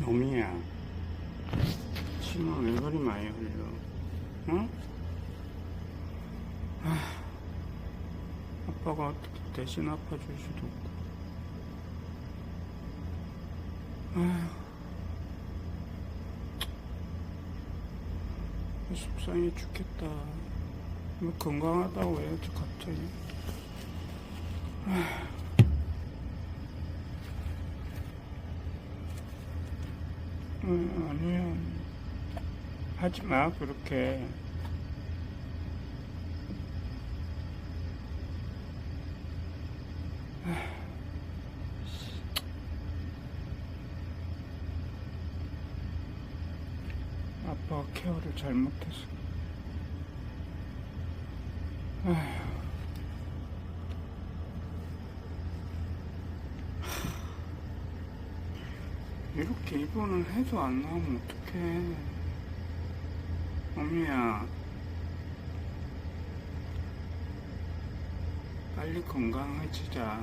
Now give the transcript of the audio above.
놈이야. 침을 왜 그리 많이 흘려? 응? 아, 아빠가 어떻게 대신 아파줄 수도 없고. 아휴. 속상해 죽겠다. 뭐 건강하다고 해야지 갑자기. 음, 아니야. 하지 마, 그렇게. 아빠가 케어를 잘못해서. 아휴. 이렇게 입원을 해도 안 나오면 어떡해. 어미야. 빨리 건강해지자.